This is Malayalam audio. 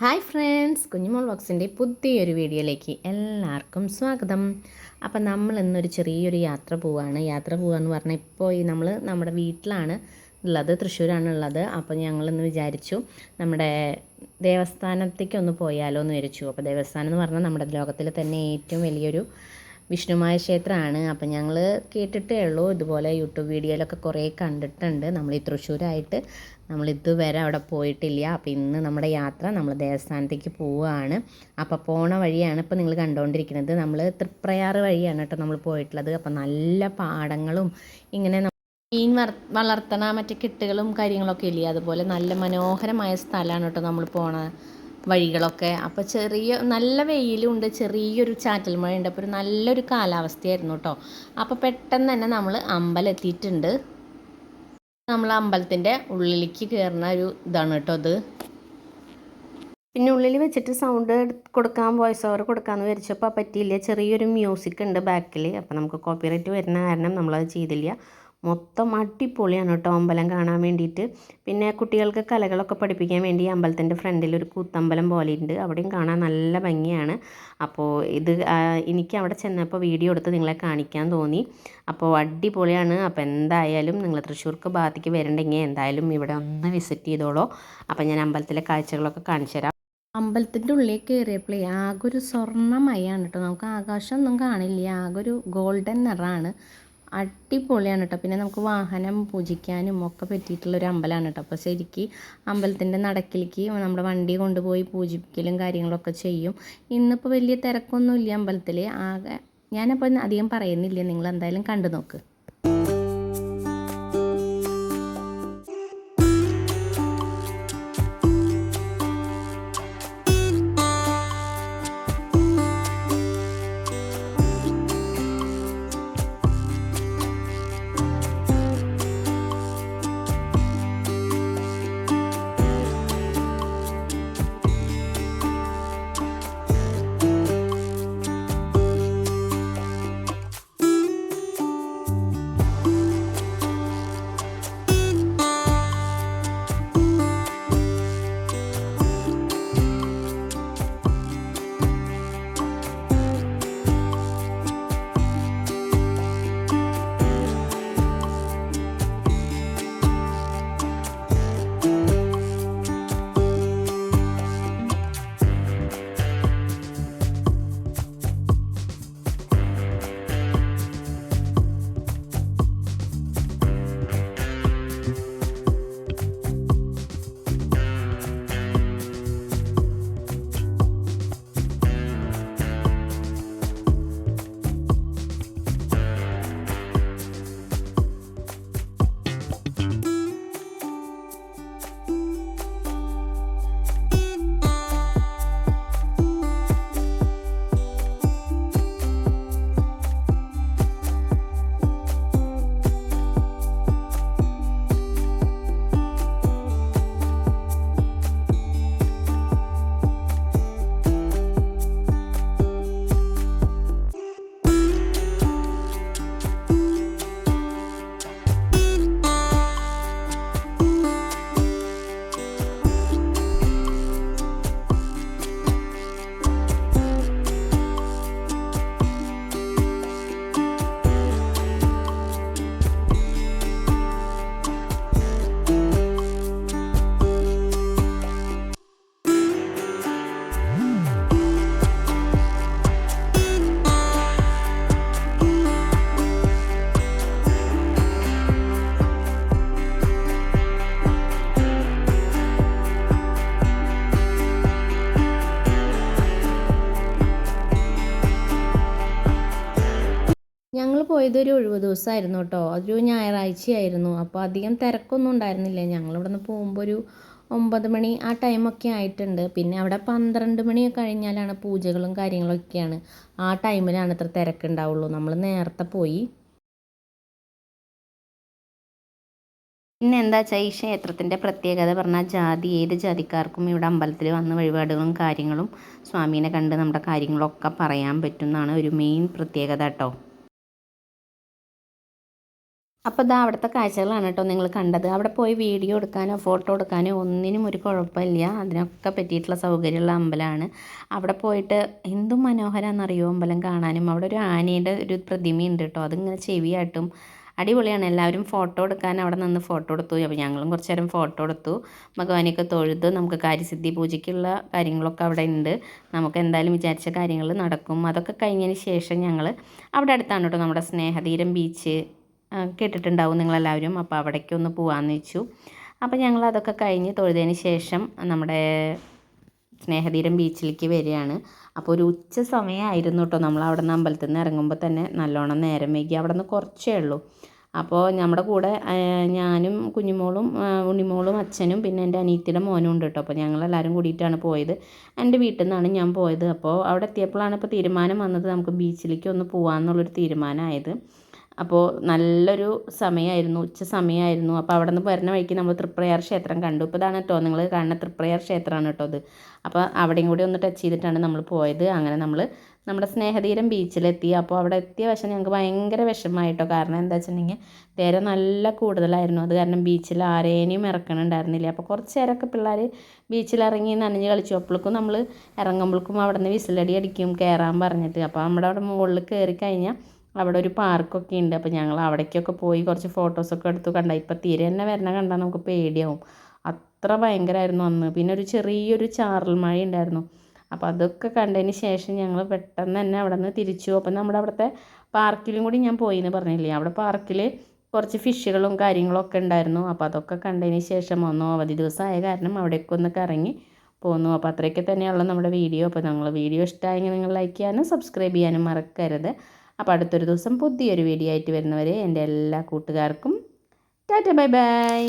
ഹായ് ഫ്രണ്ട്സ് കുഞ്ഞുമോൾ ബോക്സിന്റെ പുതിയൊരു വീഡിയോയിലേക്ക് എല്ലാവർക്കും സ്വാഗതം. അപ്പം നമ്മൾ ഇന്നൊരു ചെറിയൊരു യാത്ര പോവുകയാണ് യാത്ര പോവുകയെന്ന് പറഞ്ഞാൽ ഇപ്പോൾ ഈ നമ്മൾ നമ്മുടെ വീട്ടിലാണ് ഉള്ളത് തൃശ്ശൂരാണ് ഉള്ളത്. അപ്പോൾ ഞങ്ങളിന്ന് വിചാരിച്ചു നമ്മുടെ ദേവസ്ഥാനത്തേക്ക് ഒന്ന് പോയാലോ എന്ന് വിചാരിച്ചു. അപ്പോൾ ദേവസ്ഥാനം എന്ന് പറഞ്ഞാൽ നമ്മുടെ ലോകത്തിൽ തന്നെ ഏറ്റവും വലിയൊരു വിഷ്ണുമായ ക്ഷേത്രമാണ്. അപ്പം ഞങ്ങൾ കേട്ടിട്ടേ ഉള്ളൂ. ഇതുപോലെ യൂട്യൂബ് വീഡിയോയിലൊക്കെ കുറേ കണ്ടിട്ടുണ്ട്. നമ്മൾ ഈ തൃശ്ശൂരായിട്ട്. നമ്മൾ ഇതുവരെ അവിടെ പോയിട്ടില്ല. അപ്പോൾ ഇന്ന് നമ്മുടെ യാത്ര നമ്മൾ ദേവസ്ഥാനത്തേക്ക് പോവുകയാണ്. അപ്പോൾ പോണ വഴിയാണ് ഇപ്പോൾ നിങ്ങൾ കണ്ടുകൊണ്ടിരിക്കുന്നത് നമ്മൾ തൃപ്രയാറ് വഴിയാണ് കേട്ടോ നമ്മൾ പോയിട്ടുള്ളത്. അപ്പോൾ നല്ല പാടങ്ങളും ഇങ്ങനെ മീൻ വർ വളർത്തണ മറ്റേ കെട്ടുകളും കാര്യങ്ങളൊക്കെ ഇല്ലേ? അതുപോലെ നല്ല മനോഹരമായ സ്ഥലമാണ് കേട്ടോ നമ്മൾ പോണ വഴികളൊക്കെ. അപ്പോൾ ചെറിയ നല്ല വെയിലുണ്ട് ചെറിയൊരു ചാറ്റൽ മഴയുണ്ട്. അപ്പോൾ ഒരു നല്ലൊരു കാലാവസ്ഥയായിരുന്നു കേട്ടോ അപ്പോൾ പെട്ടെന്ന് തന്നെ നമ്മൾ അമ്പലം എത്തിയിട്ടുണ്ട് നമ്മൾ അമ്പലത്തിന്റെ ഉള്ളിലേക്ക് കയറുന്ന ഒരു ഇതാണ് കേട്ടോ അത് പിന്നെ ഉള്ളിൽ വെച്ചിട്ട് സൗണ്ട് കൊടുക്കാൻ വോയിസ് ഓവർ കൊടുക്കാമെന്ന് വിചാരിച്ചപ്പോൾ പറ്റിയില്ല. ചെറിയൊരു മ്യൂസിക് ഉണ്ട് ബാക്കിൽ അപ്പോൾ നമുക്ക് കോപ്പിറൈറ്റ് വരുന്ന കാരണം നമ്മളത് ചെയ്തില്ല. മൊത്തം അടിപൊളിയാണ് കേട്ടോ അമ്പലം കാണാൻ വേണ്ടിയിട്ട്. പിന്നെ കുട്ടികൾക്ക് കലകളൊക്കെ പഠിപ്പിക്കാൻ വേണ്ടി അമ്പലത്തിന്റെ ഫ്രണ്ടിൽ ഒരു കൂത്തമ്പലം പോലെ ഉണ്ട്. അവിടെയും കാണാൻ നല്ല ഭംഗിയാണ്. അപ്പോൾ ഇത് എനിക്ക് അവിടെ ചെന്നപ്പോൾ വീഡിയോ എടുത്ത് നിങ്ങളെ കാണിക്കാൻ തോന്നി. അപ്പോൾ അടിപൊളിയാണ്. അപ്പോൾ എന്തായാലും നിങ്ങൾ തൃശ്ശൂർക്ക് ഭാഗത്തേക്ക് വരണ്ടെങ്കിൽ എന്തായാലും ഇവിടെ ഒന്ന് വിസിറ്റ് ചെയ്തോളൂ. അപ്പോൾ ഞാൻ അമ്പലത്തിലെ കാഴ്ചകളൊക്കെ കാണിച്ചു തരാം. അമ്പലത്തിന്റെ ഉള്ളിൽ കയറിയപ്പോഴേ ആകെ ഒരു സ്വർണമയാണ് കേട്ടോ. നമുക്ക് ആകാശമൊന്നും കാണില്ല. ആകെ ഒരു ഗോൾഡൻ നിറമാണ്. അടിപൊളിയാണ് കേട്ടോ പിന്നെ നമുക്ക് വാഹനം പൂജിക്കാനും ഒക്കെ പറ്റിയിട്ടുള്ള ഒരു അമ്പലമാണ് കേട്ടോ അപ്പോൾ ശരിക്ക് അമ്പലത്തിന്റെ നടക്കിലേക്ക് നമ്മുടെ വണ്ടി കൊണ്ടുപോയി പൂജിപ്പിക്കലും കാര്യങ്ങളൊക്കെ ചെയ്യും. ഇന്നിപ്പോൾ വലിയ തിരക്കൊന്നുമില്ല അമ്പലത്തിൽ ആകെ ഞാനപ്പോൾ അധികം പറയുന്നില്ല. നിങ്ങൾ എന്തായാലും കണ്ടു നോക്ക്. ഞങ്ങൾ പോയത് ഒരു ഒഴിവ് ദിവസമായിരുന്നു കേട്ടോ. ഒരു ഞായറാഴ്ചയായിരുന്നു. അപ്പോൾ അധികം തിരക്കൊന്നും ഉണ്ടായിരുന്നില്ല. ഞങ്ങൾ ഇവിടെ നിന്ന് പോകുമ്പോൾ ഒരു ഒമ്പത് മണി ആ ടൈമൊക്കെ ആയിട്ടുണ്ട്. പിന്നെ അവിടെ പന്ത്രണ്ട് മണി കഴിഞ്ഞാലാണ് പൂജകളും കാര്യങ്ങളൊക്കെയാണ്. ആ ടൈമിലാണ് ഇത്ര തിരക്കുണ്ടാവുള്ളൂ. നമ്മൾ നേരത്തെ പോയി. പിന്നെ എന്താ വെച്ചാൽ ഈ ക്ഷേത്രത്തിന്റെ പ്രത്യേകത പറഞ്ഞാൽ ജാതി ഏത് ജാതിക്കാർക്കും ഇവിടെ അമ്പലത്തിൽ വന്ന് വഴിപാടുകളും കാര്യങ്ങളും സ്വാമീനെ കണ്ട് നമ്മുടെ കാര്യങ്ങളൊക്കെ പറയാൻ പറ്റുന്നതാണ് ഒരു മെയിൻ പ്രത്യേകത കേട്ടോ. അപ്പോൾ ഇതാ അവിടുത്തെ കാഴ്ചകളാണ് കേട്ടോ നിങ്ങൾ കണ്ടത്. അവിടെ പോയി വീഡിയോ എടുക്കാനോ ഫോട്ടോ എടുക്കാനോ ഒന്നിനും ഒരു കുഴപ്പമില്ല. അതിനൊക്കെ പറ്റിയിട്ടുള്ള സൗകര്യമുള്ള അമ്പലമാണ്. അവിടെ പോയിട്ട് എന്തും മനോഹരമാണെന്നറിയോ അമ്പലം കാണാനും? അവിടെ ഒരു ആനയുടെ ഒരു പ്രതിമയുണ്ട് കേട്ടോ. അതിങ്ങനെ ചെവിയായിട്ടും അടിപൊളിയാണ്. എല്ലാവരും ഫോട്ടോ എടുക്കാൻ അവിടെ നിന്ന് ഫോട്ടോ എടുത്തു. അപ്പോൾ ഞങ്ങളും കുറച്ച് നേരം ഫോട്ടോ എടുത്തു. ഭഗവാനെയൊക്കെ തൊഴുത് നമുക്ക് കാര്യസിദ്ധി പൂജയ്ക്കുള്ള കാര്യങ്ങളൊക്കെ അവിടെ ഉണ്ട്. നമുക്ക് എന്തായാലും വിചാരിച്ച കാര്യങ്ങൾ നടക്കും. അതൊക്കെ കഴിഞ്ഞതിന് ശേഷം ഞങ്ങൾ അവിടെ അടുത്താണ് കേട്ടോ നമ്മുടെ സ്നേഹതീരം ബീച്ച് കേട്ടിട്ടുണ്ടാവും നിങ്ങളെല്ലാവരും. അപ്പോൾ അവിടേക്ക് ഒന്ന് പോകാമെന്ന് വെച്ചു. അപ്പോൾ ഞങ്ങൾ അതൊക്കെ കഴിഞ്ഞ് തൊഴുതതിന് ശേഷം നമ്മുടെ സ്നേഹതീരം ബീച്ചിലേക്ക് വരികയാണ്. അപ്പോൾ ഒരു ഉച്ച സമയമായിരുന്നു കേട്ടോ നമ്മൾ അവിടെ നിന്ന് അമ്പലത്തിൽ നിന്ന് ഇറങ്ങുമ്പോൾ തന്നെ നല്ലോണം നേരം വൈകി. അവിടെ നിന്ന് കുറച്ചേ ഉള്ളൂ. അപ്പോൾ നമ്മുടെ കൂടെ ഞാനും കുഞ്ഞുമോളും ഉണ്ണിമോളും അച്ഛനും പിന്നെ എന്റെ അനിയത്തിയുടെ മോനും ഉണ്ട് കേട്ടോ അപ്പോൾ ഞങ്ങളെല്ലാവരും കൂടിയിട്ടാണ് പോയത്. എന്റെ വീട്ടിൽ നിന്നാണ് ഞാൻ പോയത്. അപ്പോൾ അവിടെ എത്തിയപ്പോഴാണ് ഇപ്പോൾ തീരുമാനം വന്നത് നമുക്ക് ബീച്ചിലേക്ക് ഒന്ന് പോകാമെന്നുള്ളൊരു തീരുമാനമായത്. അപ്പോൾ നല്ലൊരു സമയമായിരുന്നു ഉച്ച സമയമായിരുന്നു അപ്പോൾ അവിടെ നിന്ന് വരുന്ന വഴിക്ക് നമ്മൾ തൃപ്രയാർ ക്ഷേത്രം കണ്ടു. ഇപ്പോൾ ഇതാണ് കേട്ടോ നിങ്ങൾ കാണുന്ന തൃപ്രയാർ ക്ഷേത്രമാണ് കേട്ടോ അത് അപ്പോൾ അവിടെയും കൂടി ഒന്ന് ടച്ച് ചെയ്തിട്ടാണ് നമ്മൾ പോയത്. അങ്ങനെ നമ്മൾ നമ്മുടെ സ്നേഹതീരം ബീച്ചിലെത്തി അപ്പോൾ അവിടെ എത്തിയ വശം ഞങ്ങൾക്ക് ഭയങ്കര വിഷമമായിട്ടോ. കാരണം എന്താ വെച്ചിട്ടുണ്ടെങ്കിൽ തിര നല്ല കൂടുതലായിരുന്നു. അത് കാരണം ബീച്ചിൽ ആരേനെയും ഇറക്കണുണ്ടായിരുന്നില്ല. അപ്പോൾ കുറച്ച് നേരമൊക്കെ പിള്ളേർ ബീച്ചിൽ ഇറങ്ങി നനഞ്ഞ് കളിച്ചു. അപ്പോഴേക്കും നമ്മൾ ഇറങ്ങുമ്പോഴേക്കും അവിടെ നിന്ന് വിസിലടി അടിക്കും കയറാൻ പറഞ്ഞിട്ട്. അപ്പോൾ നമ്മുടെ അവിടെ മുകളിൽ കയറി കഴിഞ്ഞാൽ അവിടെ ഒരു പാർക്കൊക്കെ ഉണ്ട്. അപ്പോൾ ഞങ്ങൾ അവിടേക്കൊക്കെ പോയി കുറച്ച് ഫോട്ടോസൊക്കെ എടുത്തു കണ്ട. ഇപ്പോൾ തീരെ തന്നെ വരണ കണ്ടാൽ നമുക്ക് പേടിയാവും. അത്ര ഭയങ്കരമായിരുന്നു അന്ന്. പിന്നെ ഒരു ചെറിയൊരു ചാറൽ മഴ ഉണ്ടായിരുന്നു. അപ്പോൾ അതൊക്കെ കണ്ടതിന് ശേഷം ഞങ്ങൾ പെട്ടെന്ന് തന്നെ അവിടെ നിന്ന് തിരിച്ചു. അപ്പം നമ്മുടെ അവിടുത്തെ പാർക്കിലും കൂടി ഞാൻ പോയി എന്ന് പറഞ്ഞില്ലേ? അവിടെ പാർക്കിൽ കുറച്ച് ഫിഷുകളും കാര്യങ്ങളൊക്കെ ഉണ്ടായിരുന്നു. അപ്പോൾ അതൊക്കെ കണ്ടതിന് ശേഷം ഒന്നും അവധി ദിവസമായ കാരണം അവിടേക്ക് ഒന്ന് കറങ്ങി പോന്നു. അപ്പോൾ അത്രയൊക്കെ തന്നെയുള്ള നമ്മുടെ വീഡിയോ. അപ്പോൾ നിങ്ങൾ വീഡിയോ ഇഷ്ടമായെങ്കിൽ നിങ്ങൾ ലൈക്ക് ചെയ്യാനും സബ്സ്ക്രൈബ് ചെയ്യാനും മറക്കരുത്. അപ്പോൾ അടുത്തൊരു ദിവസം പുതിയൊരു വീഡിയോ ആയിട്ട് വരുന്നവരെ എന്റെ എല്ലാ കൂട്ടുകാർക്കും ടാറ്റ ബൈ ബൈ.